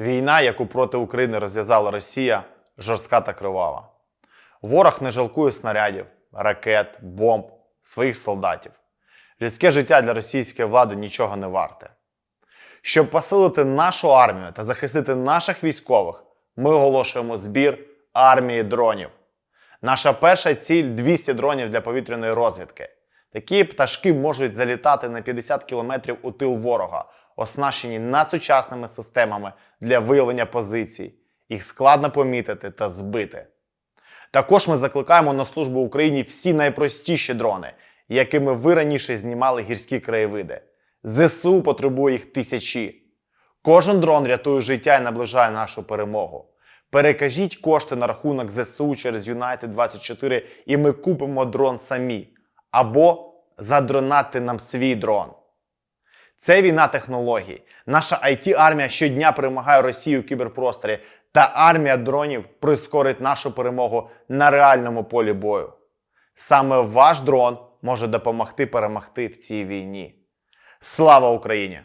Війна, яку проти України розв'язала Росія, жорстка та кривава. Ворог не жалкує снарядів, ракет, бомб, своїх солдатів. Людське життя для російської влади нічого не варте. Щоб посилити нашу армію та захистити наших військових, ми оголошуємо збір армії дронів. Наша перша ціль 200 дронів для повітряної розвідки. Такі пташки можуть залітати на 50 кілометрів у тил ворога, оснащені надсучасними системами для виявлення позицій. Їх складно помітити та збити. Також ми закликаємо на службу Україні всі найпростіші дрони, якими ви раніше знімали гірські краєвиди. ЗСУ потребує їх тисячі. Кожен дрон рятує життя і наближає нашу перемогу. Перекажіть кошти на рахунок ЗСУ через United 24 і ми купимо дрон самі. Або задронати нам свій дрон. Це війна технологій. Наша it армія щодня перемагає Росію у кіберпросторі, та армія дронів прискорить нашу перемогу на реальному полі бою. Саме ваш дрон може допомогти перемогти в цій війні. Слава Україні!